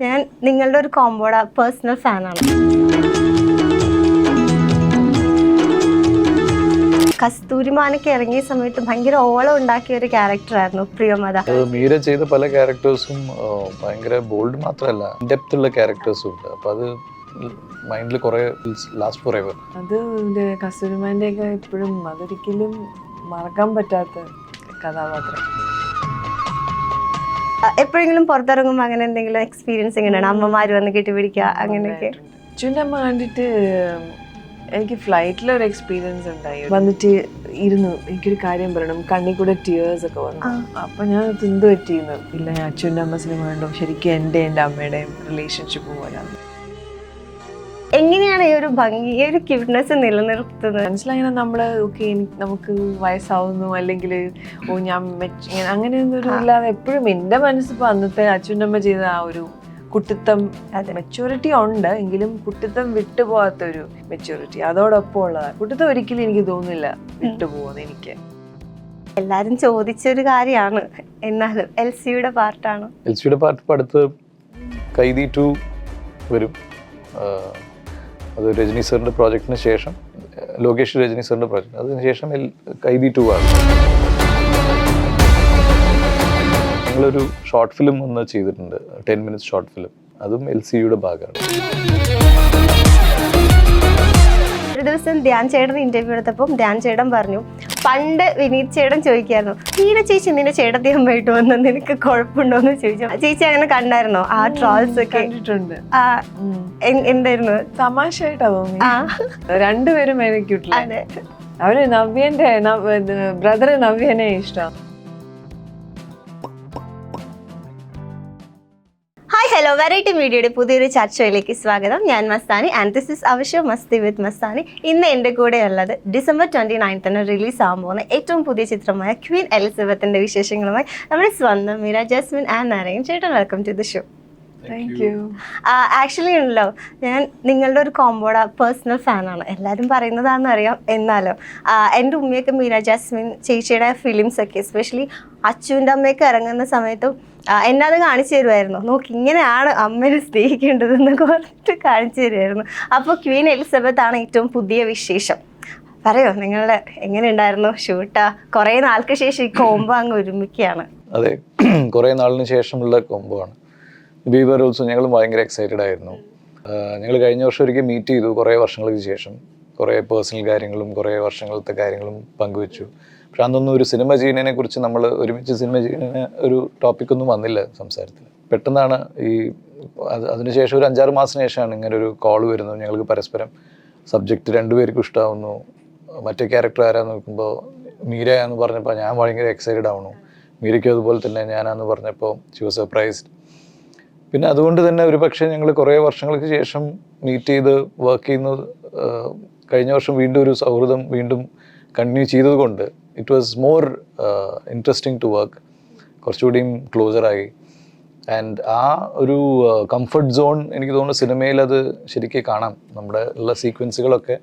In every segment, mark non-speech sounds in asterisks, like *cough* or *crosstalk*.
ഞാൻ നിങ്ങളുടെ ഒരു കോമ്പോട പേഴ്സണൽ ഫാനാണ് കസ്തൂരിമാനൊക്കെ ഇറങ്ങിയ സമയത്ത് ഭയങ്കര ഓളം ഉണ്ടാക്കിയ ഒരു ക്യാരക്ടറായിരുന്നു പ്രിയമത. മീര ചെയ്ത പല ക്യാരക്ടേഴ്സും ഭയങ്കര ബോൾഡ് മാത്രമല്ല ഡെപ്ത് ഉള്ള ക്യാരക്ടേഴ്സും ഉണ്ട്. അപ്പൊ അത് മൈൻഡിൽ കുറെ ലാസ്റ്റ് ഫോർ എവർ അത് കസ്തൂരിമാന്റെ ഒക്കെ എപ്പോഴും അതൊരിക്കലും മറക്കാൻ പറ്റാത്ത കഥാപാത്രം. എപ്പോഴെങ്കിലും പുറത്തിറങ്ങുമ്പോൾ അങ്ങനെ എന്തെങ്കിലും എക്സ്പീരിയൻസ് എങ്ങനെയാണ്? അമ്മമാര് വന്ന് കെട്ടിപ്പിടിക്കുക അങ്ങനെയൊക്കെ? ചുണ്ടമ്മ കണ്ടിട്ട് എനിക്ക് ഫ്ലൈറ്റിൽ ഒരു എക്സ്പീരിയൻസ് ഉണ്ടായി. വന്നിട്ട് ഇരുന്നു എനിക്കൊരു കാര്യം പറയണം. കണ്ണിൽ കൂടെ ടിയേഴ്സ് ഒക്കെ വന്നു. അപ്പൊ ഞാൻ തിന്തു എന്ത് പറ്റിയെന്ന് ഇല്ല ഞാൻ അച്ഛന്റെ അമ്മ സിനിമ കണ്ടു. ശരിക്കും എന്റെ എന്റെ അമ്മയുടെയും റിലേഷൻഷിപ്പ് പോലെയാണ്. എങ്ങനെയാണ് ഈ ഒരു ഭംഗി ഈ ഒരു ക്യൂട്ട്നെസ് നിലനിർത്തുന്നത്? മനസ്സിലായി നമ്മൾ ഓക്കെ നമുക്ക് വയസ്സാവുന്നു അല്ലെങ്കിൽ ഓ ഞാൻ അങ്ങനെ ഒന്നും അങ്ങനെയൊന്നും ഒരു ഇല്ലാതെ എപ്പോഴും എന്റെ മനസ്സിപ്പോൾ അന്നത്തെ അച്ഛന്റെ അമ്മ ചെയ്ത ആ ഒരു കുട്ടിത്തം അതെ. മെച്ചൂരിറ്റി ഉണ്ട് എങ്കിലും കുട്ടിത്തം വിട്ടുപോകാത്ത ഒരു മെച്ചൂരിറ്റി അതോടൊപ്പം ഉള്ളതാണ്. കുട്ടിത്തം ഒരിക്കലും എനിക്ക് തോന്നുന്നില്ല വിട്ടുപോകുന്ന എനിക്ക്. എല്ലാരും ചോദിച്ചൊരു കാര്യമാണ്. എന്നാലും എൽ സിയുടെ പാർട്ടാണ് എൽ സിയുടെ പാർട്ട് അടുത്ത് കൈതി ടു വരും. അത് രജനി സാറിന്റെ പ്രോജക്റ്റിന് ശേഷം ലോകേഷ് രജനി സാറിന്റെ പ്രോജക്റ്റ് അതിന് ശേഷം എൽ- കൈദി ടു ആണ്. ഞങ്ങളൊരു ഷോർട്ട് ഫിലിം ഒന്ന് ചെയ്തിട്ടുണ്ട്. Ten minutes short film. അതും എൽ സിയുടെ ഭാഗമാണ്. ഒരു ദിവസം ധ്യാൻ ചേട്ടൻ ഇന്റർവ്യൂ എടുത്തപ്പോൾ ധ്യാൻ ചേട്ടൻ പറഞ്ഞു പണ്ട് വിനീത് ചേട്ടൻ ചോദിക്കായിരുന്നു നീന ചേച്ചി നിന്റെ ചേട്ടത്തി പോയിട്ട് വന്ന്? നിനക്ക് കുഴപ്പമുണ്ടോന്ന് ചോദിച്ചു. ചേച്ചി അങ്ങനെ കണ്ടായിരുന്നോ ആ ട്രോൾസ് ഒക്കെ. എന്തായിരുന്നു? തമാശയായിട്ടാ തോന്നി. രണ്ടുപേരും അതെ. അവർ നവ്യന്റെ ബ്രദർ നവ്യനെ ഇഷ്ടം ഹായ് ഹലോ വെറൈറ്റി മീഡിയയുടെ പുതിയൊരു ചർച്ചയിലേക്ക് സ്വാഗതം. ഞാൻ മസ്താനി ആൻഡ് ദിസ് ഇസ് അവശ്യ മസ്തി വിത്ത് മസ്താനി. ഇന്ന് എന്റെ കൂടെ ഉള്ളത് ഡിസംബർ ട്വന്റി നയൻത്തിന് റിലീസ് ആകാൻ പോകുന്ന ഏറ്റവും പുതിയ ചിത്രമായ ക്വീൻ എലിസബത്തിന്റെ വിശേഷങ്ങളുമായി നമ്മുടെ സ്വന്തം മീര ജസ്മിൻ ആൻഡ് നാരായൺ ചേട്ടൻ. Welcome to the show actually ഉണ്ടല്ലോ. ഞാൻ നിങ്ങളുടെ ഒരു കോമ്പോട പേഴ്സണൽ ഫാനാണ് എല്ലാവരും പറയുന്നതാണെന്ന് അറിയാം എന്നാലോ എന്റെ ഉമ്മയൊക്കെ മീര ജാസ്മിൻ ചേച്ചിയുടെ ഫിലിംസ് ഒക്കെ എസ്പെഷ്യലി അച്ചുവിന്റെ അമ്മയൊക്കെ ഇറങ്ങുന്ന സമയത്തും എന്നെ അത് കാണിച്ചു തരുമായിരുന്നു നോക്ക് ഇങ്ങനെയാണ് അമ്മേനെ സ്നേഹിക്കേണ്ടതെന്ന് കുറച്ച് കാണിച്ചു തരുമായിരുന്നു അപ്പോൾ ക്വീൻ എലിസബത്ത് ആണ് ഏറ്റവും പുതിയ വിശേഷം. പറയോ നിങ്ങളുടെ എങ്ങനെ ഉണ്ടായിരുന്നു ഷൂട്ടാ? കുറേ നാൾക്ക് ശേഷം ഈ കോമ്പോ അങ്ങ് ഒരുമിക്കുകയാണ്. അതെ കുറേ നാളിന് ശേഷമുള്ള കോമ്പോ ആണ് ബി ഞങ്ങളും ഭയങ്കര എക്സൈറ്റഡ് ആയിരുന്നു. ഞങ്ങൾ കഴിഞ്ഞ വർഷം ഒരിക്കൽ മീറ്റ് ചെയ്തു കുറേ വർഷങ്ങൾക്ക് ശേഷം. കുറേ പേഴ്സണൽ കാര്യങ്ങളും കുറേ വർഷങ്ങളത്തെ കാര്യങ്ങളും പങ്കുവെച്ചു. പക്ഷെ ഒരു സിനിമ ചെയ്യുന്നതിനെ കുറിച്ച് നമ്മൾ ഒരുമിച്ച് സിനിമ ചെയ്യുന്നതിന് ഒരു ടോപ്പിക്കൊന്നും വന്നില്ല സംസാരത്തിൽ. പെട്ടെന്നാണ് ഈ അത് അതിനുശേഷം ഒരു അഞ്ചാറ് മാസത്തിന് ശേഷമാണ് ഇങ്ങനെ ഒരു കോൾ വരുന്നത്. ഞങ്ങൾക്ക് പരസ്പരം സബ്ജക്റ്റ് രണ്ടുപേർക്കും ഇഷ്ടമാവുന്നു മറ്റേ ക്യാരക്ടർ ആരാന്ന് നോക്കുമ്പോൾ മീര എന്ന് പറഞ്ഞപ്പോൾ ഞാൻ ഭയങ്കര എക്സൈറ്റഡ് ആവണു മീരയ്ക്കും അതുപോലെ തന്നെ ഞാനാന്ന് പറഞ്ഞപ്പോൾ ഷി വാസ് സർപ്രൈസ്ഡ് പിന്നെ അതുകൊണ്ട് തന്നെ ഒരു പക്ഷേ ഞങ്ങൾ കുറേ വർഷങ്ങൾക്ക് ശേഷം മീറ്റ് ചെയ്ത് വർക്ക് ചെയ്യുന്നത് കഴിഞ്ഞ വർഷം വീണ്ടും ഒരു സൗഹൃദം വീണ്ടും കണ്ടിന്യൂ ചെയ്തതുകൊണ്ട് it was more interesting to work കുറച്ചുകൂടിയും ക്ലോസറായി ആൻഡ് ആ ഒരു കംഫർട്ട് സോൺ എനിക്ക് തോന്നുന്നു സിനിമയിൽ അത് ശരിക്കും കാണാം. നമ്മുടെ ഉള്ള സീക്വൻസുകളൊക്കെ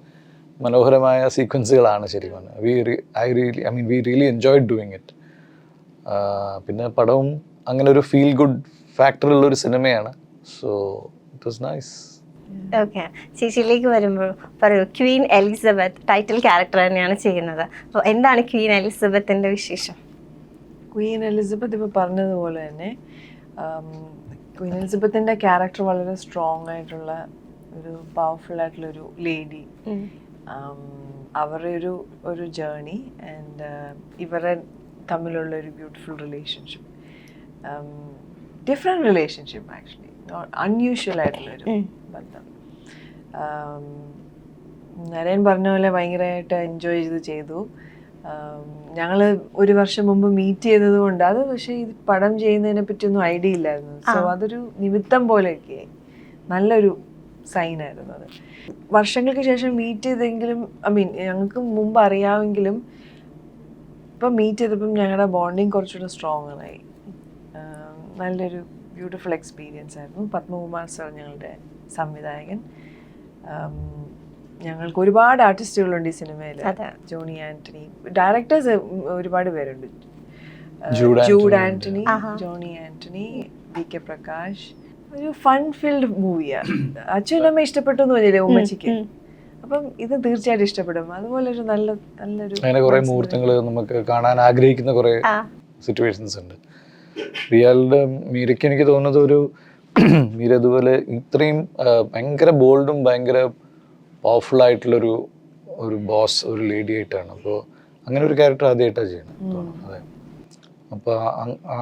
മനോഹരമായ സീക്വൻസുകളാണ് ശരിക്കും we I really I mean we really enjoyed doing it പിന്നെ പടവും അങ്ങനെ ഒരു ഫീൽ ഗുഡ് ഫാക്ടർ ഉള്ള ഒരു സിനിമയാണ് so it was nice okay ചേച്ചിയിലേക്ക് വരുമ്പോൾ പറയൂ ക്വീൻ എലിസബത്ത് ടൈറ്റിൽ ക്യാരക്ടർ തന്നെയാണ് ചെയ്യുന്നത്. അപ്പോൾ എന്താണ് ക്വീൻ എലിസബത്തിന്റെ വിശേഷം? ക്വീൻ എലിസബത്ത് ഇപ്പോൾ പറഞ്ഞതുപോലെ തന്നെ ക്വീൻ എലിസബത്തിന്റെ ക്യാരക്ടർ വളരെ സ്ട്രോങ് ആയിട്ടുള്ള ഒരു പവർഫുൾ ആയിട്ടുള്ള ഒരു ലേഡി അവരുടെ ഒരു ഒരു ജേണി ആൻഡ് ഇവരെ തമ്മിലുള്ള ഒരു beautiful relationship different relationship actually unusual ആയിട്ടുള്ളൊരു. ബന്ധം. നരയൻ പറഞ്ഞ പോലെ ഭയങ്കരമായിട്ട് എൻജോയ് ചെയ്ത്. ചെയ്തു ഞങ്ങൾ ഒരു വർഷം മുമ്പ് മീറ്റ് ചെയ്തത് കൊണ്ട് അത് പക്ഷേ ഇത് പടം ചെയ്യുന്നതിനെ പറ്റിയൊന്നും ഐഡിയ ഇല്ലായിരുന്നു. സോ അതൊരു നിമിത്തം പോലെയൊക്കെ നല്ലൊരു സൈൻ ആയിരുന്നു അത്. വർഷങ്ങൾക്ക് ശേഷം മീറ്റ് ചെയ്തെങ്കിലും ഐ മീൻ ഞങ്ങൾക്ക് മുമ്പ് അറിയാമെങ്കിലും ഇപ്പം മീറ്റ് ചെയ്തപ്പം ഞങ്ങളുടെ ബോണ്ടിങ് കുറച്ചുകൂടെ സ്ട്രോങ് ആയി. നല്ലൊരു ബ്യൂട്ടിഫുൾ എക്സ്പീരിയൻസ് ആയിരുന്നു. പത്മകുമാർ സർ ഞങ്ങളുടെ സംവിധായകൻ. ഞങ്ങൾക്ക് ഒരുപാട് ആർട്ടിസ്റ്റുകളുണ്ട് ഈ സിനിമയിൽ ജോണി ആന്റണി. ഡയറക്ടേഴ്സ് ഒരുപാട് പേരുണ്ട്. Jude Antony Johny Antony V K Prakash. ഒരു ഫൺ ഫീൽഡ് മൂവിയാണ് അച്ഛനും അമ്മ ഇഷ്ടപ്പെട്ടു എന്ന് പറഞ്ഞില്ലേ ഉമ്മച്ചിക്ക്? അപ്പം ഇത് തീർച്ചയായിട്ടും ഇഷ്ടപ്പെടും. അതുപോലെ ഒരു നല്ല നല്ലൊരു അങ്ങനെ കുറേ മുഹൂർത്തങ്ങൾ നമുക്ക് കാണാൻ ആഗ്രഹിക്കുന്ന കുറെ സിറ്റുവേഷൻസ് ഉണ്ട്. റിയാലിന്റെ മീരയ്ക്ക് എനിക്ക് തോന്നുന്നത് ഒരു *clears throat* മീര അതുപോലെ ഇത്രയും ഭയങ്കര ബോൾഡും ഭയങ്കര പവർഫുൾ ആയിട്ടുള്ളൊരു ഒരു ബോസ് ഒരു ലേഡി ആയിട്ടാണ്. അപ്പോൾ അങ്ങനെ ഒരു ക്യാരക്ടർ ആദ്യമായിട്ടാണ് ചെയ്യണം അതെ. അപ്പോൾ ആ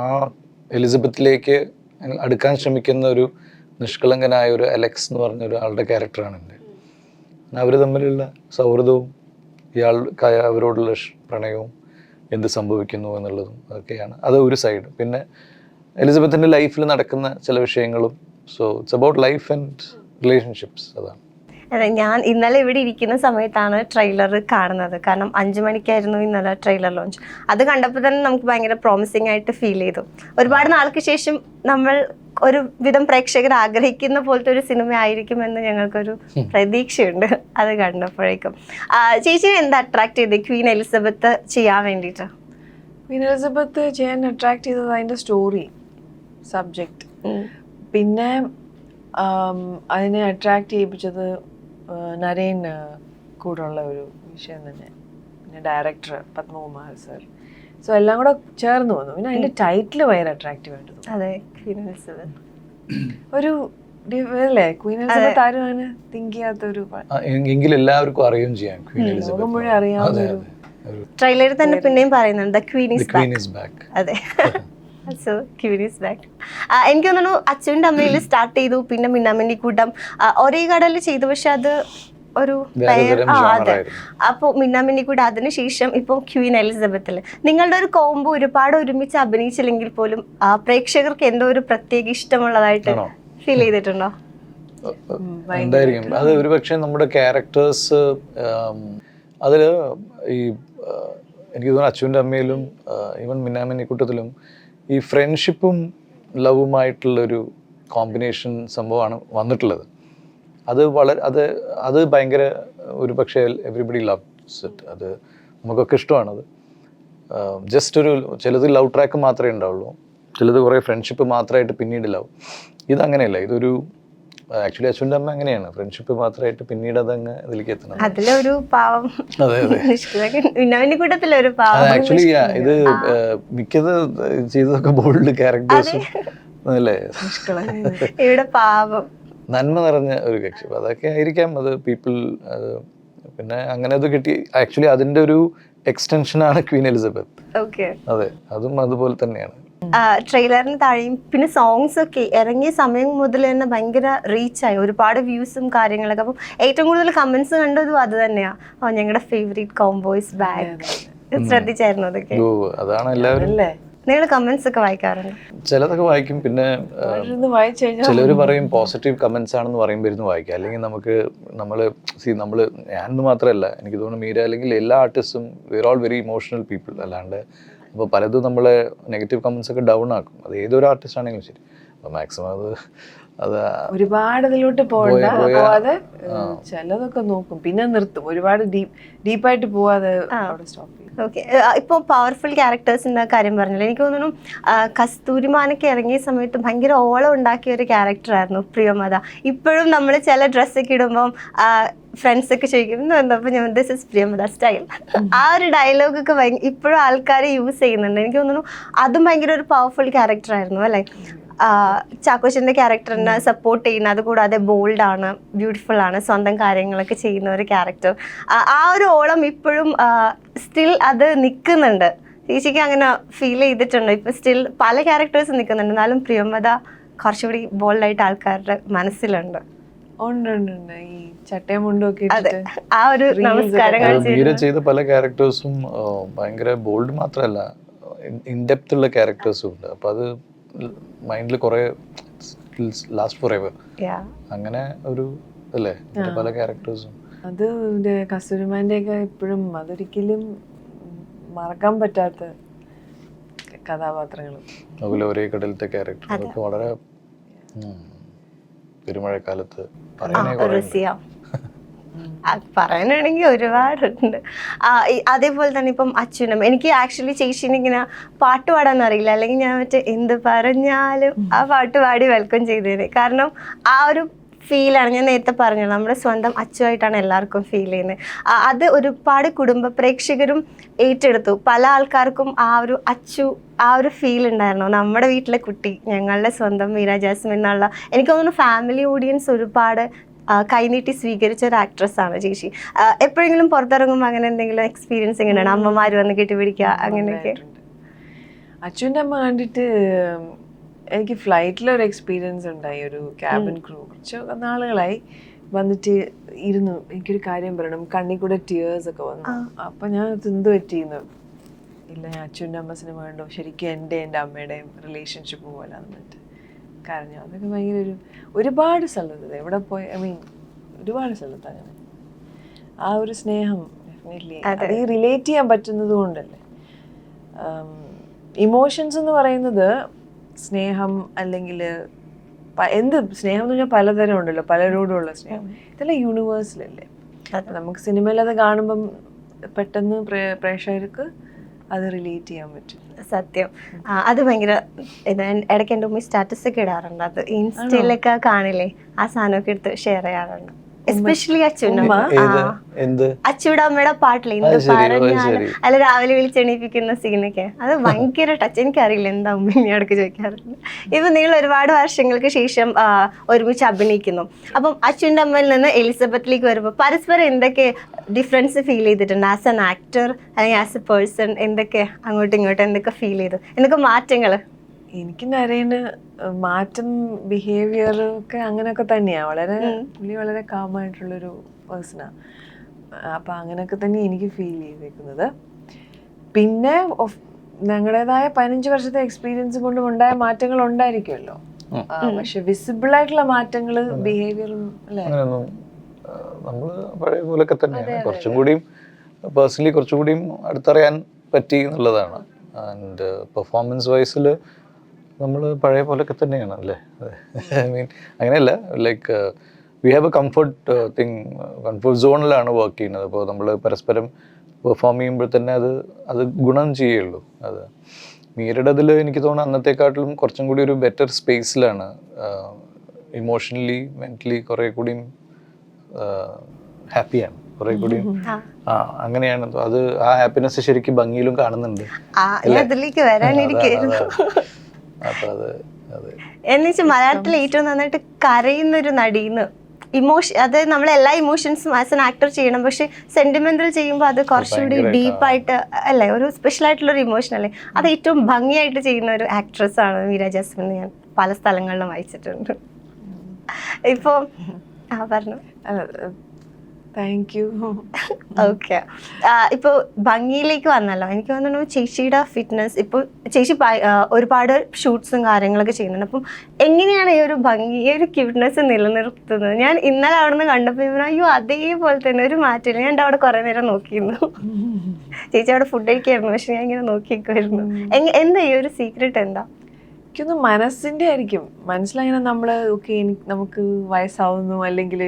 എലിസബത്തിലേക്ക് അടുക്കാൻ ശ്രമിക്കുന്ന ഒരു നിഷ്കളങ്കനായ ഒരു അലക്സ് എന്ന് പറഞ്ഞ ഒരാളുടെ ക്യാരക്ടറാണ് എന്റെ. അവർ തമ്മിലുള്ള സൗഹൃദവും ഇയാൾ അവരോടുള്ള പ്രണയവും എന്ത് സംഭവിക്കുന്നു എന്നുള്ളതും അതൊക്കെയാണ് അത് ഒരു സൈഡ് പിന്നെ എലിസബത്തിന്റെ ലൈഫിൽ നടക്കുന്ന ചില വിഷയങ്ങളും so it's about life and relationships അതാണ്. അതെ ഞാൻ ഇന്നലെ ഇവിടെ ഇരിക്കുന്ന സമയത്താണ് ട്രെയിലർ കാണുന്നത്. കാരണം അഞ്ചു മണിക്കായിരുന്നു ഇന്നലെ ട്രെയിലർ ലോഞ്ച് അത് കണ്ടപ്പോൾ തന്നെ നമുക്ക് ഭയങ്കര പ്രോമിസിംഗ് ആയിട്ട് ഫീൽ ചെയ്തു. ഒരുപാട് നാൾക്ക് ശേഷം നമ്മൾ ഒരു വിധം പ്രേക്ഷകർ ആഗ്രഹിക്കുന്ന പോലത്തെ ഒരു സിനിമ ആയിരിക്കും ആയിരിക്കുമെന്ന് ഞങ്ങൾക്കൊരു പ്രതീക്ഷയുണ്ട്. അത് കണ്ടപ്പോഴേക്കും. ചേച്ചി ചേച്ചിനെ എന്താ അട്രാക്ട് ചെയ്തത് ക്വീൻ എലിസബത്ത് ചെയ്യാൻ വേണ്ടിയിട്ട്. ക്വീൻ എലിസബത്ത് ചെയ്യാൻ അട്രാക്ട് ചെയ്തത് അതിന്റെ സ്റ്റോറി സബ്ജക്റ്റ് പിന്നെ അതിനെ അട്രാക്ട് ചെയ്യിപ്പിച്ചത് നരേൻ കൂടെ കൂടെയുള്ള ഒരു വിഷയം തന്നെ. പിന്നെ ഡയറക്ടർ പത്മകുമാർ സർ സോ എല്ലാം കൂടെ ചേർന്ന് വന്നു. പിന്നെ അതിന്റെ ടൈറ്റിൽ ഭയങ്കര അട്രാക്റ്റീവ് ആയിട്ട് തോന്നി. അതെ ക്വീൻ എലിസബത്ത് *clears throat* ഒരു ഡി- അല്ലേ? ക്വീൻ എലിസബത്ത് ആരും അങ്ങനെ തിങ്ക് ചെയ്യാത്ത ഒരു പ- ആ, എ- എങ്കിൽ എല്ലാവർക്കും അറിയും ചെയ്യാം ക്വീൻ എലിസബത്ത് മുഴുവൻ അറിയാവുന്ന ട്രെയിലറിൽ തന്നെ പിന്നെയും പറയുന്നുണ്ട് ക്വീൻ ഇസ് ബാക്ക് അതെ. *laughs* സോ ക്യൂരിയസ് ബാക്ക് എനിക്ക് തോന്നുന്നു അച്ഛന്റെ അമ്മയിൽ സ്റ്റാർട്ട് ചെയ്തു പിന്നെ മിന്നാമിന്റെ കൂട്ടം. ഒരേ കടലിൽ ചെയ്തു പക്ഷെ അത് ഒരു ആ, അതെ. ആയിരുന്നു. അപ്പോൾ മിന്നാമിന്നി കൂട്ടം അതിനുശേഷം ഇപ്പോൾ ക്യൂൻ എലിസബത്തിൽ നിങ്ങളുടെ ഒരു കോംബോ ഒരുപാട് ഒരുമിച്ച് അഭിനയിച്ചില്ലെങ്കിൽ പോലും ആ, പ്രേക്ഷകർക്ക് എന്തോ ഒരു പ്രത്യേക ഇഷ്ടമുള്ളതായിട്ട് ഫീൽ ചെയ്തിട്ടുണ്ടോ? എന്തായിരിക്കും അത് ഒരുപക്ഷെ നമ്മുടെ ക്യാരക്ടേഴ്സ് അതിൽ ഈ എനിക്ക് തോന്നുന്നു അച്ഛന്റെ അമ്മയിലും ഈവൻ മിന്നാമിനിക്കൂട്ടത്തിലും ഈ ഫ്രണ്ട്ഷിപ്പും ലവുമായിട്ടുള്ളൊരു കോമ്പിനേഷൻ സംഭവമാണ് വന്നിട്ടുള്ളത്. അത് വളരെ അത് അത് ഭയങ്കര ഒരു പക്ഷേ എവറിബഡി ലവ്സ് ഇറ്റ് അത് നമുക്കൊക്കെ ഇഷ്ടമാണത് ജസ്റ്റ് ഒരു ചിലത് ലവ് ട്രാക്ക് മാത്രമേ ഉണ്ടാവുള്ളൂ. ചിലത് കുറേ ഫ്രണ്ട്ഷിപ്പ് മാത്രമായിട്ട് പിന്നീട് ലവ് ഇതങ്ങനെയല്ല. ഇതൊരു ആക്ച്വലി അശ്വിൻ അമ്മ അങ്ങനെയാണ്. ഫ്രണ്ട്ഷിപ്പ് മാത്രമായിട്ട് പിന്നീട് അതങ്ങ് ഇതിലേക്ക് എത്തണം. അതിലൊരു പാവം അതെ അതെ. മിന്നാമിന്നി കൂട്ടത്തിലൊരു പാവം ആക്ച്വലി ഇത് മിക്കത് ചെയ്തതൊക്കെ ബോൾഡ് ക്യാരക്ടേഴ്സും അല്ലേ? ഇവിടെ പാവം. നന്മ നിറഞ്ഞ ഒരു കക്ഷി. അതൊക്കെ ആയിരിക്കാം. അത് പീപ്പിൾ അത് പിന്നെ അങ്ങനെ അത് കിട്ടി. ആക്ച്വലി അതിന്റെ ഒരു എക്സ്റ്റൻഷനാണ് ക്വീൻ എലിസബത്ത് ഓക്കെ അതെ അതും അതുപോലെ തന്നെയാണ്. ട്രെയിലറിന് താഴെയും പിന്നെ സോങ്സ് ഒക്കെ ഇറങ്ങിയ സമയം മുതൽ തന്നെ ഭയങ്കര റീച്ചായി ഒരുപാട് വ്യൂസും കാര്യങ്ങളൊക്കെ. അപ്പം ഏറ്റവും കൂടുതൽ കമന്റ്സ് കണ്ടതും അത് തന്നെയാ. ഓ ഞങ്ങളുടെ ഫേവറേറ്റ് കോംബോയ്സ് ബാഗ് ശ്രദ്ധിച്ചായിരുന്നു അതൊക്കെ അതാണ് എല്ലാവരും അല്ലേ? നിങ്ങൾ കമന്റ്സ് ഒക്കെ വായിക്കാറുണ്ട്? ചിലതൊക്കെ വായിക്കും. പിന്നെ ഇരുന്ന് വായിച്ചു കഴിഞ്ഞാൽ ചിലർ പറയും പോസിറ്റീവ് കമന്റ്സ് ആണെന്ന് പറയുമ്പോൾ ഇരുന്ന് വായിക്കാം. അല്ലെങ്കിൽ നമുക്ക് നമ്മൾ സി നമ്മൾ ഞാനെന്ന് മാത്രമല്ല എനിക്ക് തോന്നുന്നു മീര അല്ലെങ്കിൽ എല്ലാ ആർട്ടിസ്റ്റും we're all very emotional people അല്ലാണ്ട് അപ്പോൾ പലതും നമ്മളെ നെഗറ്റീവ് കമന്റ്സ് ഒക്കെ ഡൗൺ ആക്കും. അത് ഏതൊരു ആർട്ടിസ്റ്റ് ആണെങ്കിലും ശരി. മാക്സിമം അത് അത് ഒരുപാട് ഇതിലോട്ട് പോകണ്ട പോവാതെ ചിലതൊക്കെ നോക്കും. പിന്നെ നിർത്തും. ഒരുപാട് ഡീപ്പ് ഡീപ്പായിട്ട് പോവാതെ അവിടെ സ്റ്റോപ്പ് ചെയ്യും. ഓക്കെ. ഇപ്പോൾ പവർഫുൾ ക്യാരക്ടേഴ്സിന്റെ കാര്യം പറഞ്ഞില്ല? എനിക്ക് തോന്നുന്നു കസ്തൂരിമാനൊക്കെ ഇറങ്ങിയ സമയത്ത് ഭയങ്കര ഓളം ഉണ്ടാക്കിയ ഒരു ക്യാരക്ടറായിരുന്നു പ്രിയമത. ഇപ്പോഴും നമ്മൾ ചില ഡ്രസ്സൊക്കെ ഇടുമ്പം ഫ്രണ്ട്സ് ഒക്കെ ചോദിക്കും എന്താ? ഞാൻ ദിസ് ഇസ് പ്രിയമത സ്റ്റൈൽ ആ ഒരു ഡയലോഗൊക്കെ ഭയങ്കര ഇപ്പോഴും ആൾക്കാർ യൂസ് ചെയ്യുന്നുണ്ട്. എനിക്ക് തോന്നുന്നു അതും ഭയങ്കര ഒരു പവർഫുൾ ക്യാരക്ടറായിരുന്നു അല്ലേ? ചാക്കോച്ചന്റെ ക്യാരക്ടറിനെ സപ്പോർട്ട് ചെയ്യുന്ന അതുകൂടാതെ ബോൾഡാണ് ബ്യൂട്ടിഫുൾ ആണ് സ്വന്തം കാര്യങ്ങളൊക്കെ ചെയ്യുന്ന ഒരു ക്യാരക്ടർ ആ ഒരു ഓളം ഇപ്പോഴും സ്റ്റിൽ അത് നിൽക്കുന്നുണ്ട് ചേച്ചിക്ക് അങ്ങനെ ഫീൽ ചെയ്തിട്ടുണ്ട്. ഇപ്പം സ്റ്റിൽ പല ക്യാരക്ടേഴ്സ് നിൽക്കുന്നുണ്ട് എന്നാലും പ്രിയമത കുറച്ചുകൂടി ബോൾഡായിട്ട് ആൾക്കാരുടെ മനസ്സിലുണ്ട്. ആ ഒരു ചെയ്ത പല ക്യാരക്ടേഴ്സും ഭയങ്കര ബോൾഡ് മാത്രമല്ല ഇൻഡെപ്ത് ഉള്ള ക്യാരക്ടേഴ്സും ഉണ്ട്. അപ്പൊ അത് മൈൻഡിൽ കുറെ ലാസ്റ്റ് ഫോർ എവർ. അങ്ങനെ ഒരു അല്ലേ? പല ക്യാരക്ടേഴ്സും അത് കസ്തൂരിമാന്റെ ഒക്കെ ഇപ്പോഴും അതൊരിക്കലും മറക്കാൻ പറ്റാത്ത കഥാപാത്രങ്ങളും. അതുപോലെ ഒരേ കടലത്തെ ക്യാരക്ടർ അതൊക്കെ വളരെ പെരുമഴക്കാലത്ത് പറയാനേ കുറേ പറയാനാണെങ്കിൽ ഒരുപാടുണ്ട്. അതേപോലെ തന്നെ ഇപ്പം അച്ഛനും എനിക്ക് ആക്ച്വലി ചേച്ചീനെ ഇങ്ങനെ പാട്ട് പാടാൻ അറിയില്ല. അല്ലെങ്കിൽ ഞാൻ മറ്റേ എന്ത് പറഞ്ഞാലും ആ പാട്ട് പാടി വെൽക്കം ചെയ്തേനെ. കാരണം ആ ഒരു ഫീലാണ് ഞാൻ നേരത്തെ പറഞ്ഞത് നമ്മുടെ സ്വന്തം അച്ചുമായിട്ടാണ് എല്ലാവർക്കും ഫീൽ ചെയ്യുന്നത്. അത് ഒരുപാട് കുടുംബ പ്രേക്ഷകരും ഏറ്റെടുത്തു. പല ആൾക്കാർക്കും ആ ഒരു അച്ചു ആ ഒരു ഫീൽ ഉണ്ടായിരുന്നു. നമ്മുടെ വീട്ടിലെ കുട്ടി ഞങ്ങളുടെ സ്വന്തം മീര ജാസ്മിൻ എന്നുള്ള എനിക്ക് തോന്നുന്നു ഫാമിലി ഓഡിയൻസ് ഒരുപാട് കൈനീട്ടി സ്വീകരിച്ച ഒരു ആക്ട്രസ് ആണ് ചേച്ചി. എപ്പോഴെങ്കിലും പുറത്തിറങ്ങുമ്പോൾ അങ്ങനെ എന്തെങ്കിലും എക്സ്പീരിയൻസ് എങ്ങനെയാണ്? അമ്മമാര് വന്ന് കെട്ടിപ്പിടിക്കുക അങ്ങനെയൊക്കെ? അച്ഛന്റെ അമ്മ കണ്ടിട്ട് എനിക്ക് ഫ്ലൈറ്റിൽ ഒരു എക്സ്പീരിയൻസ് ഉണ്ടായി ഒരു ക്യാബിൻ ക്രൂ കുറച്ച് നാളുകളായി വന്നിട്ട് ഇരുന്നു. എനിക്കൊരു കാര്യം പറയണം. കണ്ണിൽ കൂടെ ടീയേഴ്സ് ഒക്കെ വന്നു. അപ്പം ഞാൻ എന്ത് പറ്റിയെന്ന് ഇല്ല ഞാൻ അച്ഛന്റെ അമ്മ സിനിമ കണ്ടു. ശരിക്കും എന്റെ എന്റെ അമ്മയുടെയും റിലേഷൻഷിപ്പ് പോലെ എന്നിട്ട് കരഞ്ഞു. അതൊക്കെ ഭയങ്കര ഒരു ഒരുപാട് സ്ഥലത്ത് എവിടെ പോയി? ഐ മീൻ ഒരുപാട് സ്ഥലത്ത് അങ്ങനെ. ആ ഒരു സ്നേഹം ഡെഫിനറ്റ്ലി അത്. ഈ റിലേറ്റ് ചെയ്യാൻ പറ്റുന്നത് കൊണ്ടല്ലേ. ഇമോഷൻസ് എന്ന് പറയുന്നത് സ്നേഹം അല്ലെങ്കിൽ എന്ത് സ്നേഹം എന്ന് പറഞ്ഞാൽ പലതരം ഉണ്ടല്ലോ. പലരോടുള്ള സ്നേഹം. ഇതെല്ലാം യൂണിവേഴ്സിലല്ലേ. നമുക്ക് സിനിമയിൽ അത് കാണുമ്പം പെട്ടെന്ന് പ്രേ- പ്രേക്ഷകർക്ക് അത് റിലേറ്റ് ചെയ്യാൻ പറ്റും. സത്യം. അത് ഭയങ്കര ഇടയ്ക്ക് എന്റെ ഉമ്മ സ്റ്റാറ്റസ് ഒക്കെ ഇടാറുണ്ട്. അത് ഇൻസ്റ്റയിലൊക്കെ കാണില്ലേ? ആ സാധനമൊക്കെ എടുത്ത് ഷെയർ ചെയ്യാറുണ്ട്. എസ്പെഷ്യലി അച്ഛനും ഉമ്മ? ഏത്? എന്ത്? പാട്ടില്ലേ എന്ത് പറഞ്ഞാലും അല്ല രാവിലെ വിളിച്ചെണീപ്പിക്കുന്ന സീനൊക്കെ അത് ഭയങ്കര ടച്ച് എനിക്കറിയില്ല എന്താ ഉമ്മ ഇനി ഇടയ്ക്ക് ചോദിക്കാറുണ്ട് ഇപ്പൊ നിങ്ങൾ ഒരുപാട് വർഷങ്ങൾക്ക് ശേഷം ഒരുമിച്ച് അഭിനയിക്കുന്നു. അപ്പം അച്ഛന്റെ അമ്മയിൽ നിന്ന് എലിസബത്തിലേക്ക് വരുമ്പോൾ പരസ്പരം എന്തൊക്കെ ഡിഫറൻസ് ഫീൽ ചെയ്തിട്ടുണ്ട്? ആസ് എൻ ആക്ടർ അല്ലെങ്കിൽ ആസ് എ പേഴ്സൺ എന്തൊക്കെ അങ്ങോട്ടും ഇങ്ങോട്ടും എന്തൊക്കെ ഫീൽ ചെയ്തു? എന്തൊക്കെ മാറ്റങ്ങൾ എനിക്ക് നരേന് മാറ്റം ബിഹേവിയർ ഒക്കെ അങ്ങനെയൊക്കെ തന്നെയാണ് വളരെ പുള്ളി വളരെ കാമായിട്ടുള്ളൊരു പേഴ്സണാണ് അപ്പം അങ്ങനെയൊക്കെ തന്നെ എനിക്ക് ഫീൽ ചെയ്തേക്കുന്നത്. പിന്നെ of- ഞങ്ങളുടേതായ പതിനഞ്ച് വർഷത്തെ എക്സ്പീരിയൻസ് കൊണ്ട് ഉണ്ടായ മാറ്റങ്ങൾ ഉണ്ടായിരിക്കുമല്ലോ. പക്ഷെ വിസിബിൾ ആയിട്ടുള്ള മാറ്റങ്ങൾ ബിഹേവിയറും അല്ലേ? നമ്മൾ പഴയ പോലൊക്കെ തന്നെയാണ് കുറച്ചും കൂടിയും പേഴ്സണലി കുറച്ചും കൂടിയും അടുത്തറിയാൻ പറ്റി എന്നുള്ളതാണ്. ആൻഡ് പെർഫോമൻസ് വൈസിൽ നമ്മൾ പഴയ പോലൊക്കെ തന്നെയാണ് അല്ലേ? ഐ മീൻ അങ്ങനെയല്ല like we have a comfort thing comfort സോണിലാണ് work ചെയ്യുന്നത്. അപ്പോൾ നമ്മൾ പരസ്പരം പെർഫോം ചെയ്യുമ്പോൾ തന്നെ അത് അത് ഗുണം ചെയ്യുള്ളൂ. അത് മീരയുടെ അതിൽ എനിക്ക് തോന്നുന്നു അന്നത്തെക്കാട്ടിലും കുറച്ചും കൂടി ഒരു ബെറ്റർ സ്പേസിലാണ് ഇമോഷണലി മെന്റലി കുറേ കൂടിയും ഹാപ്പിയാണ് കുറേ കൂടി ആ. അങ്ങനെയാണ്. അത് ആ ഹാപ്പിനെസ് ശരിക്കും ഭംഗിയിലും കാണുന്നുണ്ട്. അതിലേക്ക് വരാനിരിക്കുന്നു. അപ്പൊ അത് അത്. എന്ന് മലയാളത്തിൽ ഏറ്റവും നന്നായിട്ട് കരയുന്ന ഒരു നടീന്ന് ഇമോഷൻ അത് നമ്മൾ എല്ലാ ഇമോഷൻസും ആസ് എൻ ആക്ടർ ചെയ്യണം. പക്ഷെ സെന്റിമെന്റൽ ചെയ്യുമ്പോൾ അത് കുറച്ചുകൂടി ഡീപ്പായിട്ട് അല്ലേ? ഒരു സ്പെഷ്യൽ ആയിട്ടുള്ള ഒരു ഇമോഷൻ അല്ലേ? അത് ഏറ്റവും ഭംഗിയായിട്ട് ചെയ്യുന്ന ഒരു ആക്ട്രസ് ആണ് മീര ജാസ്മിൻ. ഞാൻ പല സ്ഥലങ്ങളിലും വായിച്ചിട്ടുണ്ട്. ഇപ്പോൾ ആ പറഞ്ഞു. താങ്ക് യു ഓക്കെ ഇപ്പോൾ ഭംഗിയിലേക്ക് വന്നല്ലോ. എനിക്ക് തോന്നുന്നു ചേച്ചിയുടെ ഫിറ്റ്നസ് ഇപ്പോൾ ചേച്ചി ഒരുപാട് ഷൂട്ട്സും കാര്യങ്ങളൊക്കെ ചെയ്യുന്നുണ്ട്. അപ്പം എങ്ങനെയാണ് ഈ ഒരു ഭംഗി ഈ ഒരു ക്യൂട്ട്നെസ് നിലനിർത്തുന്നത്? ഞാൻ ഇന്നലെ അവിടെ നിന്ന് കണ്ടപ്പോൾ അയ്യോ അതേപോലെ തന്നെ ഒരു മാറ്റമില്ല. ഞാൻ അവിടെ കുറേ നേരം നോക്കിയിരുന്നു. *laughs* ചേച്ചി അവിടെ ഫുഡ് കഴിക്കായിരുന്നു പക്ഷെ ഞാൻ ഇങ്ങനെ നോക്കിക്കുമായിരുന്നു എങ്ങ- എന്താ ഈ ഒരു സീക്രട്ട് എന്താ? എനിക്കൊന്ന് മനസ്സിന്റെ ആയിരിക്കും. മനസ്സിലങ്ങനെ നമ്മൾ ഓക്കെ എനിക്ക് നമുക്ക് വയസ്സാവുന്നു അല്ലെങ്കിൽ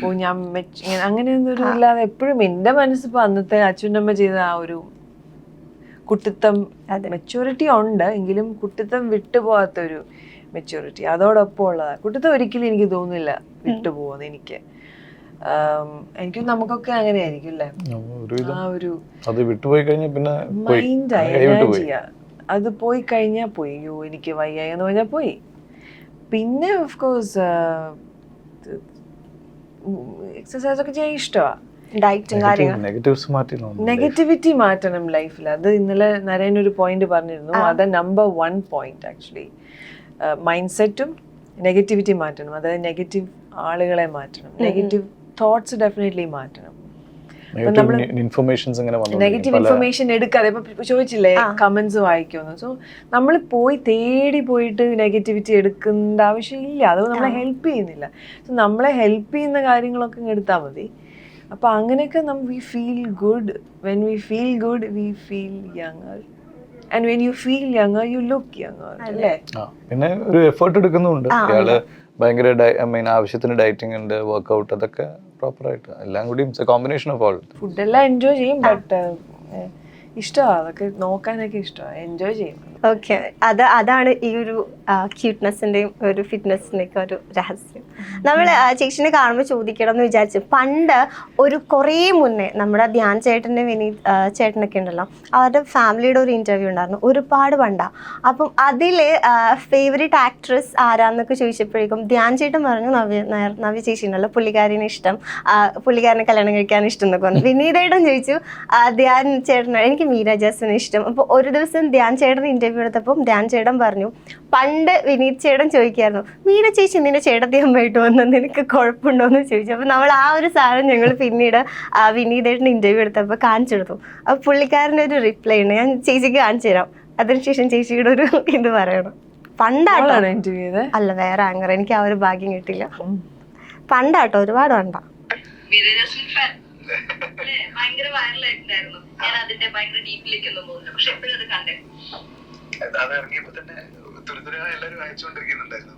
ഓ ഞാൻ മെച്ച് ഇങ്ങനെ അങ്ങനെയൊന്നും ഒരു ഇല്ലാതെ എപ്പോഴും എന്റെ മനസ്സിപ്പോൾ അന്നത്തെ അച്ഛന്റെ അമ്മ ചെയ്ത ആ ഒരു കുട്ടിത്തം മെച്യൂരിറ്റി ഉണ്ട്. എങ്കിലും കുട്ടിത്തം വിട്ടുപോകാത്തൊരു മെച്ചൂരിറ്റി അതോടൊപ്പം ഉള്ളതാണ് കുട്ടിത്തം ഒരിക്കലും എനിക്ക് തോന്നുന്നില്ല വിട്ടുപോകുന്നു എനിക്ക്. എനിക്ക് നമുക്കൊക്കെ അങ്ങനെയായിരിക്കും അല്ലേ ആ ഒരു അത് വിട്ടുപോയി കഴിഞ്ഞാൽ പിന്നെ പോയി. മൈൻഡ് എനർജിയാ അത് പോയി കഴിഞ്ഞാൽ പോയി. അയ്യോ എനിക്ക് വയ്യായി എന്ന് പറഞ്ഞാൽ പോയി. പിന്നെ ഓഫ് കോഴ്സ് എക്സസൈസ് ഒക്കെ ചെയ്യാൻ ഇഷ്ടമാണ്. നെഗറ്റിവിറ്റി മാറ്റണം ലൈഫിൽ അത് ഇന്നലെ നരേൻ ഒരു പോയിന്റ് പറഞ്ഞിരുന്നു. അത് number one point actually mind സെറ്റും നെഗറ്റിവിറ്റി മാറ്റണം. അതായത് നെഗറ്റീവ് ആളുകളെ മാറ്റണം. നെഗറ്റീവ് തോട്ട്സ് ഡെഫിനറ്റ്ലി മാറ്റണം. നെഗറ്റീവ് ഇൻഫർമേഷൻ എടുക്കാതെ. ഇപ്പൊ ചോദിച്ചില്ലേ കമന്റ്സ് വായിക്കുമെന്ന്. സോ നമ്മൾ പോയി തേടി പോയിട്ട് നെഗറ്റിവിറ്റി എടുക്കേണ്ട ആവശ്യമില്ല. അത് നമ്മളെ ഹെൽപ്പ് ചെയ്യുന്നില്ല. സോ നമ്മളെ ഹെൽപ്പ് ചെയ്യുന്ന കാര്യങ്ങളൊക്കെ ഇങ്ങ് എടുത്താൽ മതി. അപ്പൊ അങ്ങനെയൊക്കെ നമ്മൾ we feel good when we feel good we feel younger and when you feel younger you look younger അല്ലേ? പിന്നെ ഒരു എഫേർട്ട് എടുക്കുന്നുണ്ട്. ഭയങ്കര ഐ മീൻ ആവശ്യത്തിന് ഡയറ്റിംഗ് ഉണ്ട് വർക്ക്ഔട്ട് അതൊക്കെ പ്രോപ്പറായിട്ട് എല്ലാം കൂടി it's a combination of all food എല്ലാം എൻജോയ് ചെയ്യും ബട്ട് ഇഷ്ടമാണ് അതൊക്കെ നോക്കാനൊക്കെ ഇഷ്ടമാണ് എൻജോയ് ചെയ്യും. ഓക്കെ അത് അതാണ് ഈ ഒരു ക്യൂട്ട്നെസ്സിന്റെയും ഒരു ഫിറ്റ്നസ്സിന്റെയൊക്കെ ഒരു രഹസ്യം. നമ്മൾ ചേച്ചിനെ കാണുമ്പോൾ ചോദിക്കണം എന്ന് വിചാരിച്ചു. പണ്ട് ഒരു കുറേ മുന്നേ നമ്മുടെ ധ്യാൻ ചേട്ടന്റെ വിനീത് ചേട്ടനൊക്കെ ഉണ്ടല്ലോ. അവരുടെ ഫാമിലിയുടെ ഒരു ഇന്റർവ്യൂ ഉണ്ടായിരുന്നു. ഒരുപാട് പണ്ടാ. അപ്പം അതിൽ ഫേവറേറ്റ് ആക്ട്രസ് ആരാന്നൊക്കെ ചോദിച്ചപ്പോഴേക്കും ധ്യാൻ ചേട്ടൻ പറഞ്ഞു നവ്യ നായർ നവ്യ ചേച്ചി ഉണ്ടല്ലോ പുള്ളിക്കാരിനെ ഇഷ്ടം. പുള്ളിക്കാരനെ കല്യാണം കഴിക്കാൻ ഇഷ്ടം എന്നൊക്കെ പറഞ്ഞു. വിനീതേട്ടൻ ചോദിച്ചു ധ്യാൻ ചേട്ടൻ എനിക്ക് മീര ജാസ്മിനെ ഇഷ്ടം. അപ്പോൾ ഒരു ദിവസം ധ്യാൻ ചേട്ടൻ ഇന്റർവ്യൂ എടുത്തപ്പം ധ്യാൻ ചേട്ടൻ പറഞ്ഞു പണ്ട് വിനീത് ചേട്ടൻ ചോദിക്കായിരുന്നു മീന ചേച്ചി നിന്റെ ചേട്ടത്തി അമ്മയായിട്ട് വന്നു? നിനക്ക് കുഴപ്പമുണ്ടോ? എന്ന് ചോദിച്ചു. അപ്പോൾ നമ്മൾ ആ ഒരു സാധനം ഞങ്ങൾ പിന്നീട് ആ, വിനീതേട്ടൻ ഇന്റർവ്യൂ എടുത്തപ്പോൾ കാണിച്ചെടുത്തു അപ്പോൾ പുള്ളിക്കാരന്റെ ഒരു റിപ്ലൈ ഉണ്ട്. ഞാൻ ചേച്ചിക്ക് കാണിച്ചു തരാം. അതിനുശേഷം ചേച്ചിയുടെ ഒരു ഇത് പറയണം. പണ്ടാട്ടോ? ഇന്റർവ്യൂ ചെയ്തത് അല്ല വേറെ ആങ്കർ എനിക്ക് ആ ഒരു ഭാഗ്യം കിട്ടില്ല. പണ്ടാട്ടോ? ഒരുപാട് പണ്ട. വീരജസ്മിൻ ഫാൻ അല്ലേ? ഭയങ്കര വൈറലായിട്ടുണ്ടായിരുന്നു ഞാൻ അതിന്റെ ഭയങ്കര ഡീപ്പിലേക്കൊന്നും പോകുന്നില്ല. പക്ഷെ എപ്പോഴും അത് കണ്ടേ. അത് ഇറങ്ങിയപ്പോ തന്നെ തുരിതുര എല്ലാരും അയച്ചുകൊണ്ടിരിക്കുന്നുണ്ടായിരുന്നു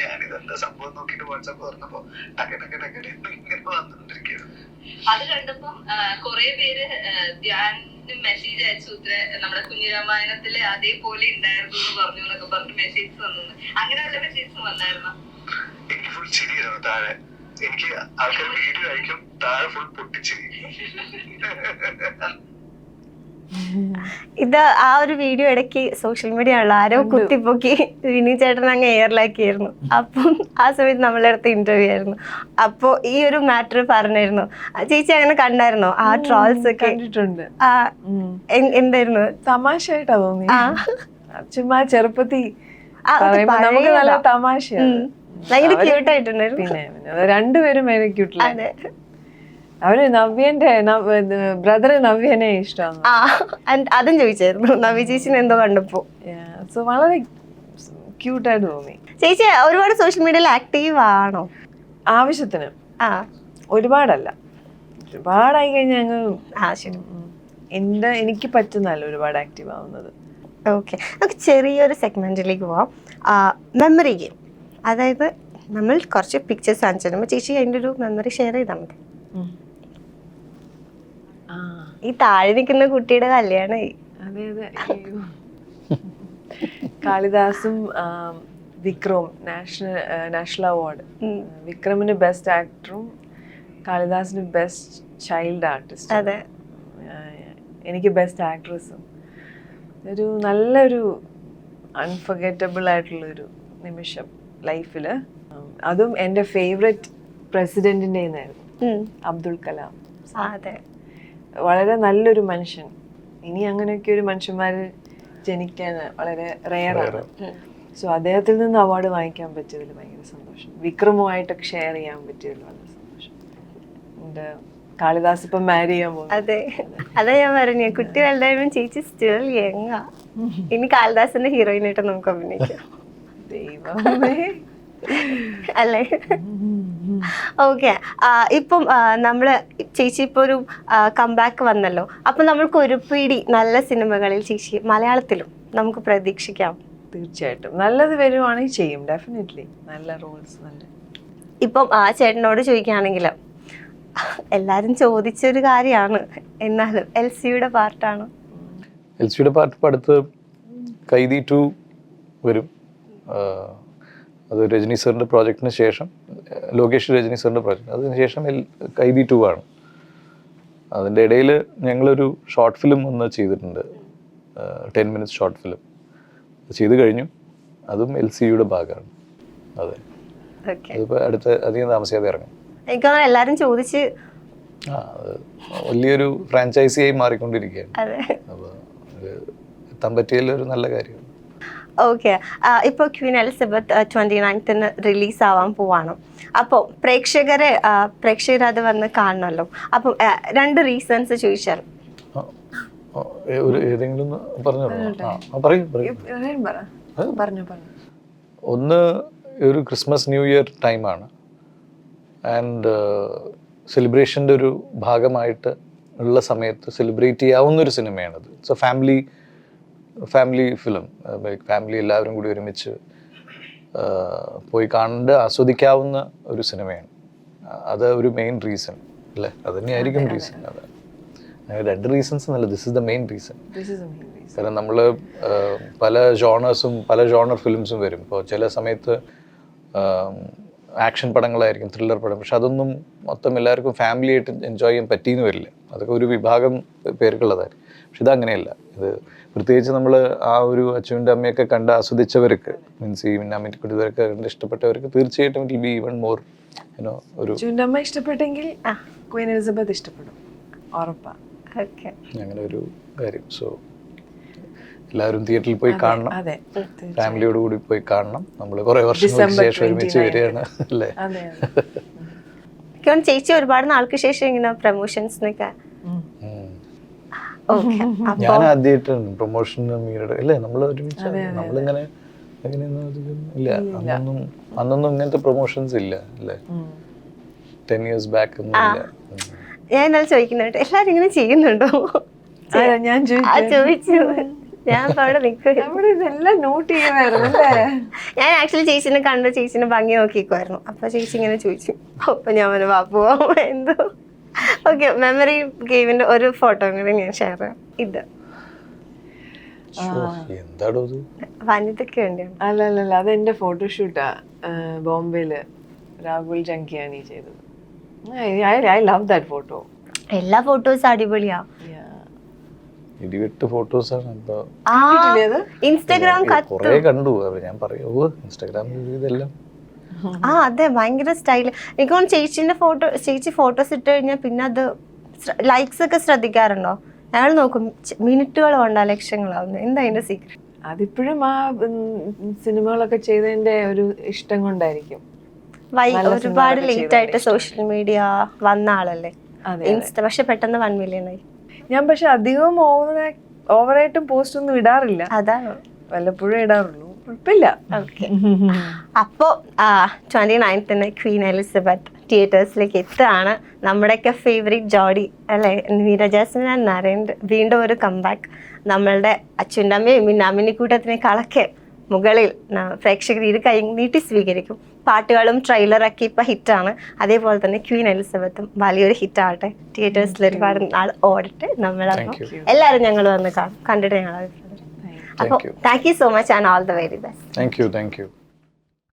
ഞാനിതെന്താ സംഭവം നോക്കിട്ട് വാട്സാപ്പ് തുറന്നപ്പോ ടക്ക ടക്ക ടക്ക ഇങ്ങനെ വന്നുകൊണ്ടിരിക്കുന്നു അത് കണ്ടപ്പം കുറെ പേര് ധ്യാനും മെസ്സേജ് അയച്ചു. ഉത്തര നമ്മുടെ കുഞ്ഞിരാമായണത്തിലെ അതേപോലെ ഉണ്ടായിരുന്നു എന്ന് പറഞ്ഞു എന്നൊക്കെ പറഞ്ഞ് മെസ്സേജ് വന്നു അങ്ങനെ വല്ല മെസ്സേജ് വന്നായിരുന്നോ? എനിക്ക് ഫുൾ ചിരിയായിരുന്നു താഴെ. എനിക്ക് ആൾക്കാർ വീഡിയോ അയക്കും താഴെ ഫുൾ പൊട്ടിച്ചിരി. *laughs* ഇത് ആ ഒരു വീഡിയോ ഇടയ്ക്ക് സോഷ്യൽ മീഡിയ ഉള്ള ആരോ കുത്തിപ്പൊക്കി വിനി ചേട്ടൻ അങ്ങ് എയറിലാക്കിയായിരുന്നു അപ്പം ആ സമയത്ത് നമ്മളെ അടുത്ത് ഇന്റർവ്യൂ ആയിരുന്നു. അപ്പോൾ ഈ ഒരു മാറ്റർ പറഞ്ഞായിരുന്നു. ചേച്ചി അങ്ങനെ കണ്ടായിരുന്നോ? ആ ട്രോൾസ് ഒക്കെ? കണ്ടിട്ടുണ്ട്. എന്തായിരുന്നു? തമാശയായിട്ടാ തോന്നി. ചുമ്മാ ചെറുപ്പത്തി നമുക്ക് നല്ല. തമാശയാണ്. ഭയങ്കര ക്യൂട്ടായിട്ടുണ്ടായിരുന്നു പിന്നെ രണ്ടുപേരും ക്യൂട്ടില്ല അവർ നവ്യന്റെ ബ്രദർ നവ്യനെ ഇഷ്ടമാണ്. ആ അതും ചോദിച്ചായിരുന്നു. നവ്യ ചേച്ചിനെ എന്തോ കണ്ടപ്പോ. സോ വളരെ ക്യൂട്ടായിട്ട് തോന്നി. ചേച്ചി ഒരുപാട് സോഷ്യൽ മീഡിയയിൽ ആക്റ്റീവ് ആണോ? ആവശ്യത്തിന്. ആ. ഒരുപാടല്ല. ഒരുപാടായി കഴിഞ്ഞാൽ അങ്ങ് ആ ശരി. എനിക്ക് പറ്റുന്നല്ല ഒരുപാട് ആക്റ്റീവ് ആവുന്നത്. ഓക്കെ നമുക്ക് ചെറിയൊരു സെഗ്മെന്റിലേക്ക് പോവാം. മെമ്മറി ഗെയിം അതായത് നമ്മൾ കുറച്ച് പിക്ചേഴ്സ് കാണിച്ചു തരുമ്പോൾ ചേച്ചി അതിന്റെ ഒരു മെമ്മറി ഷെയർ ചെയ്താൽ മതി. ഈ താഴെ നിൽക്കുന്ന കുട്ടിയുടെ കല്യാണമായി അതെ അതെ. കാളിദാസും വിക്രം വിക്രവും നാഷണൽ നാഷണൽ അവാർഡ്. വിക്രമിന് ബെസ്റ്റ് ആക്ടറും കാളിദാസിന് ബെസ്റ്റ് ചൈൽഡ് ആർട്ടിസ്റ്റ്. അതെ. എനിക്ക് ബെസ്റ്റ് ആക്ട്രസും ഒരു നല്ലൊരു അൺഫർഗറ്റബിൾ ആയിട്ടുള്ളൊരു നിമിഷം ലൈഫിൽ. അതും എന്റെ ഫേവററ്റ് പ്രസിഡന്റിന്റെ ആയിരുന്നു അബ്ദുൾ കലാം. അതെ. വളരെ നല്ലൊരു മനുഷ്യൻ. ഇനി അങ്ങനെയൊക്കെ ഒരു മനുഷ്യന്മാർ ജനിക്കാൻ വളരെ റെയറാണ്. സോ അദ്ദേഹത്തിൽ നിന്ന് അവാർഡ് വാങ്ങിക്കാൻ പറ്റിയതിൽ ഭയങ്കര സന്തോഷം. വിക്രമുമായിട്ടൊക്കെ ഷെയർ ചെയ്യാൻ പറ്റിയതിൽ വളരെ സന്തോഷം. എന്റെ കാളിദാസ് ഇപ്പം മാരി ചെയ്യാൻ പോകും അതെ. അതാ ഞാൻ പറഞ്ഞു കുട്ടി വലുതായാലും ചേച്ചി സ്റ്റിൽ യങ്ങാ ഇനി കാളിദാസിന്റെ ഹീറോയിനായിട്ട് നമുക്ക് അഭിനയിക്കാം. ദൈവമേ. അല്ലേ? ഓക്കെ ഇപ്പം നമ്മൾ ചേച്ചി ഇപ്പോൾ ഒരു കംബാക്ക് വന്നല്ലോ. അപ്പം നമ്മൾക്ക് ഒരു പിടി നല്ല സിനിമകളിൽ ചേച്ചി മലയാളത്തിലും നമുക്ക് പ്രതീക്ഷിക്കാം. തീർച്ചയായിട്ടും. നല്ലത് വരുവാണെങ്കിൽ ചെയ്യും ഡെഫിനറ്റ്ലി നല്ല റോൾസ് നല്ല. ഇപ്പം ആ ചേട്ടനോട് ചോദിക്കുകയാണെങ്കിൽ എല്ലാവരും ചോദിച്ചൊരു കാര്യമാണ്. എന്നാലും എൽ സിയുടെ പാർട്ടാണ് എൽ സിയുടെ പാർട്ട് ഇപ്പം അടുത്ത് കൈതി ടു വരും അത് രജനി സാറിന്റെ പ്രോജക്റ്റിന് ശേഷം ലോകേഷ് രജനി സാറിന്റെ പ്രോജക്റ്റ്. അതിന് ശേഷം എൽ കൈതി ടു ആണ്. അതിന്റെ ഇടയിൽ ഞങ്ങളൊരു ഷോർട്ട് ഫിലിം ഒന്ന് ചെയ്തിട്ടുണ്ട്. Ten minutes short film. ചെയ്ത് കഴിഞ്ഞു. അതും എൽ സിയുടെ ഭാഗമാണ്. അതെ. അതിപ്പോൾ അടുത്ത അധികം താമസിയാതെ ഇറങ്ങും. എനിക്ക് എല്ലാവരും ചോദിച്ച് വലിയൊരു ഫ്രാഞ്ചൈസിയായി മാറിക്കൊണ്ടിരിക്കുകയാണ്. അപ്പോൾ എത്താൻ പറ്റിയതിൽ ഒരു നല്ല കാര്യമാണ് ഓക്കെ ഇപ്പോൾ ക്വീൻ എലിസബത്ത് ട്വന്റി നയൻത്തിന് റിലീസ് ആവാൻ പോവാണ്. അപ്പോൾ പ്രേക്ഷകരെ പ്രേക്ഷകർ അത് വന്ന് കാണണമല്ലോ അപ്പം രണ്ട് റീസൺസ് ചോദിച്ചാൽ. ഒരു ഏതെങ്കിലും ഒന്ന് പറഞ്ഞു തരണോ? ആ ആ, പറയൂ പറയൂ. പറ. പറഞ്ഞു പറഞ്ഞു. ഒന്ന് ഒരു ക്രിസ്മസ് ന്യൂ ഇയർ ടൈമാണ്. ആൻഡ് സെലിബ്രേഷന്റെ ഒരു ഭാഗമായിട്ട് ഉള്ള സമയത്ത് സെലിബ്രേറ്റ് ചെയ്യാവുന്ന ഒരു സിനിമയാണത്. It's a family family film family എല്ലാവരും കൂടി ഒരുമിച്ച് പോയി കണ്ട് ആസ്വദിക്കാവുന്ന ഒരു സിനിമയാണ്. അത് ഒരു മെയിൻ റീസൺ അല്ലേ? അത് തന്നെയായിരിക്കും റീസൺ അത്. രണ്ട് റീസൺസ് എന്നല്ല this is the main reason കാരണം നമ്മൾ പല ജോണേഴ്സും പല ജോണർ ഫിലിംസും വരും. ഇപ്പോൾ ചില സമയത്ത് ആക്ഷൻ പടങ്ങളായിരിക്കും ത്രില്ലർ പടം. പക്ഷെ അതൊന്നും മൊത്തം എല്ലാവർക്കും ഫാമിലി ആയിട്ട് എൻജോയ് ചെയ്യാൻ പറ്റിയെന്ന് വരില്ല. അതൊക്കെ ഒരു വിഭാഗം പേർക്കുള്ളതായിരിക്കും. പക്ഷെ ഇതങ്ങനെയല്ല. ഇത് പ്രത്യേകിച്ച് നമ്മൾ ആ ഒരു അച്ഛന്റെ അമ്മയൊക്കെ കണ്ട് ആസ്വദിച്ചവർക്ക് മീൻസ് ഈ മിന്നാമിറ്റിക്കുട്ടി ഇവരൊക്കെ കണ്ട് ഇഷ്ടപ്പെട്ടവർക്ക് തീർച്ചയായിട്ടും it be even more you know ഒരു അച്ചുവിന്റെ അമ്മ ഇഷ്ടപ്പെട്ടെങ്കിൽ ക്വീൻ എലിസബത്ത് ഇഷ്ടപ്പെടും. ഉറപ്പാണ് ഓക്കെ. അങ്ങനെ ഒരു കാര്യം. സോ എല്ലാവരും തിയേറ്ററിൽ പോയി കാണണം. അതെ. ഫാമിലിയോട് കൂടി പോയി കാണണം. നമ്മൾ കുറെ വർഷങ്ങൾക്ക് ശേഷം ഒരുമിച്ച് വരികയാണ് അല്ലേ? അതെ അതെ. *laughs* എനിക്ക് ചേച്ചി ഒരുപാട് നാൾക്ക് ശേഷം ഇങ്ങനെ പ്രൊമോഷൻസിനൊക്കെ *laughs* ഞാൻ ആദ്യമായിട്ടാണ് പ്രൊമോഷൻ അല്ലേ നമ്മൾ ഒരുമിച്ച് നമ്മളിങ്ങനെ ഇല്ല. അന്നൊന്നും അന്നൊന്നും ഇങ്ങനത്തെ പ്രൊമോഷൻസ് ഇല്ല അല്ലേ. ടെൻ ഇയേഴ്സ് ബാക്ക് ഒന്നും ഇല്ല. ഞാൻ ചോദിക്കുന്നുണ്ട് എല്ലാരും ഇങ്ങനെ ചെയ്യുന്നുണ്ടോ? ഞാൻ ചോദിച്ചു. ഞാൻ അവിടെ ഇതെല്ലാം നോട്ട് ചെയ്യുമായിരുന്നു ഞാൻ ആക്ച്വലി ചേച്ചിനെ കണ്ടു ചേച്ചിനെ ഭംഗി നോക്കിക്കുമായിരുന്നു അപ്പൊ ചേച്ചി ഇങ്ങനെ ചോദിച്ചു. അപ്പൊ ഞാൻ പറഞ്ഞു വാ പോവാം. എന്തോ. ഓക്കെ മെമ്മറി ഗെയിമിന്റെ ഒരു ഫോട്ടോ കൂടി ഞാൻ ഷെയർ ചെയ്യാം. ഇത്. എന്താടോ ഇത്? വനിതയ്ക്ക് വേണ്ടിയാണ്. അല്ല അല്ല അല്ല അത് എന്റെ ഫോട്ടോഷൂട്ടാ ബോംബെയിൽ രാഹുൽ ജങ്കിയാനി ചെയ്തത്. ഐ ലവ് ദാറ്റ് ഫോട്ടോ എല്ലാ ഫോട്ടോസ് അടിപൊളിയാ. ഇടിവെട്ട് ആണ്. ഇപ്പൊ ആ അത്? ഇൻസ്റ്റാഗ്രാം കുറെ കണ്ടു. ഞാൻ പറയൂ ഇൻസ്റ്റാഗ്രാമിൽ ഇതെല്ലാം. ആ അതെ ഭയങ്കര സ്റ്റൈൽ എനിക്ക് തോന്നുന്നു ചേച്ചിന്റെ ഫോട്ടോ ചേച്ചി ഫോട്ടോസ് ഇട്ട് കഴിഞ്ഞാൽ പിന്നെ അത് ലൈക്സ് ഒക്കെ ശ്രദ്ധിക്കാറുണ്ടോ? ഞങ്ങൾ നോക്കും മിനിറ്റുകൾ കൊണ്ടാ ലക്ഷങ്ങളാവുന്നു. എന്താ അതിന്റെ സീക്രട്ട് അതിപ്പോഴും ആ സിനിമകളൊക്കെ ചെയ്തതിന്റെ ഒരു ഇഷ്ടം കൊണ്ടായിരിക്കും. ഒരുപാട് ലേറ്റ് ആയിട്ട് സോഷ്യൽ മീഡിയ വന്ന ആളല്ലേ? ഇൻസ്റ്റ പക്ഷെ പെട്ടെന്ന് വൺ മില്യൺ ആയി. ഞാൻ പക്ഷെ അധികം ഓവർ ഓവറായിട്ടും പോസ്റ്റ് ഒന്നും ഇടാറില്ല. അതാണ് വല്ലപ്പോഴും ഇടാറുള്ളൂ. കുഴപ്പമില്ല. ഓക്കെ. അപ്പോൾ ട്വന്റി നയൻത്തിന് ക്വീൻ എലിസബത്ത് തിയേറ്റേഴ്സിലേക്ക് എത്തുകയാണ് നമ്മുടെയൊക്കെ ഫേവറേറ്റ് ജോഡി അല്ലേ? മീര ജാസ്മിൻ ആൻഡ് നരേന്ദ്ര വീണ്ടും ഒരു കംബാക്ക് നമ്മളുടെ അച്ഛന്റെ അമ്മയും മിന്നാമിനി കൂട്ടത്തിനേക്കാളൊക്കെ മുകളിൽ പ്രേക്ഷകർ ഇരു കൈ നീട്ടി സ്വീകരിക്കും. പാട്ടുകളും ട്രെയിലറൊക്കെ ഇപ്പം ഹിറ്റാണ്. അതേപോലെ തന്നെ ക്വീൻ എലിസബത്തും വലിയൊരു ഹിറ്റാവട്ടെ. തിയേറ്റേഴ്സിൽ ഒരുപാട് നാൾ ഓടട്ടെ. നമ്മളപ്പോൾ എല്ലാവരും ഞങ്ങൾ വന്ന് കാണും. കണ്ടിട്ട് ഞങ്ങൾ thank you so much and all the very best thank you thank you